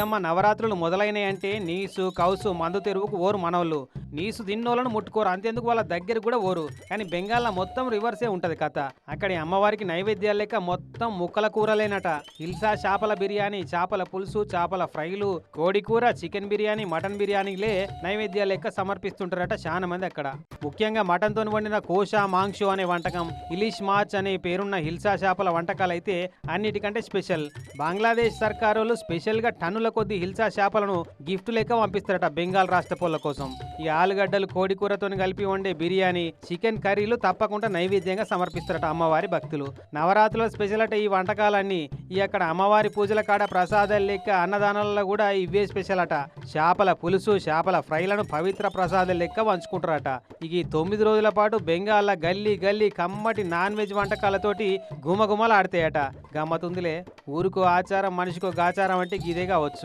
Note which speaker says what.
Speaker 1: దుర్గమ్మ నవరాత్రులు మొదలైనాయంటే నీసు కౌసు మందు తెరువుకు ఓరు మనవలు నీసు దిన్నోళ్ళను ముట్టుకోరు. అంతేందుకు వాళ్ళ దగ్గర కూడా ఓరు కానీ బెంగాల్లో మొత్తం రివర్సే ఉంటది కథ. అక్కడి అమ్మవారికి నైవేద్యాలు లేక మొత్తం ముక్కల కూరలేనట. హిల్సా చేపల బిర్యానీ చేపల పులుసు చేపల ఫ్రైలు కోడి కూర చికెన్ బిర్యానీ మటన్ బిర్యానీలే నైవేద్యాలు లెక్క సమర్పిస్తుంటారట చాలా మంది అక్కడ. ముఖ్యంగా మటన్తో వండిన కోష మాంక్షు అనే వంటకం ఇలిష్ మార్చ్ అనే పేరున్న హిల్సా చేపల వంటకాలు అయితే అన్నిటికంటే స్పెషల్. బంగ్లాదేశ్ సర్కారోళ్ళు స్పెషల్గా టన్నుల కొద్ది హిల్సా చేపలను గిఫ్ట్ లెక్క పంపిస్తారట బెంగాల్ రాష్ట్ర కోసం. ఈ ఆలుగడ్డలు కోడికూరతో కలిపి వండే బిర్యానీ చికెన్ కర్రీలు తప్పకుండా నైవేద్యంగా సమర్పిస్తారట అమ్మవారి భక్తులు. నవరాత్రుల స్పెషల్ అట ఈ వంటకాలన్నీ. ఈ అక్కడ అమ్మవారి పూజల కాడ ప్రసాదాలు లెక్క అన్నదానాలలో కూడా ఇవే స్పెషల్ అట. చేపల పులుసు చేపల ఫ్రైలను పవిత్ర ప్రసాదాలు లెక్క వంచుకుంటారట ఇక తొమ్మిది రోజుల పాటు బెంగాల్ గల్లీ గల్లీ కమ్మటి నాన్ వెజ్ వంటకాలతోటి గుమగుమలు ఆడతాయట గమ్మతుందిలే. ఊరుకో ఆచారం మనిషికో గాచారం అంటే గిదే కావచ్చు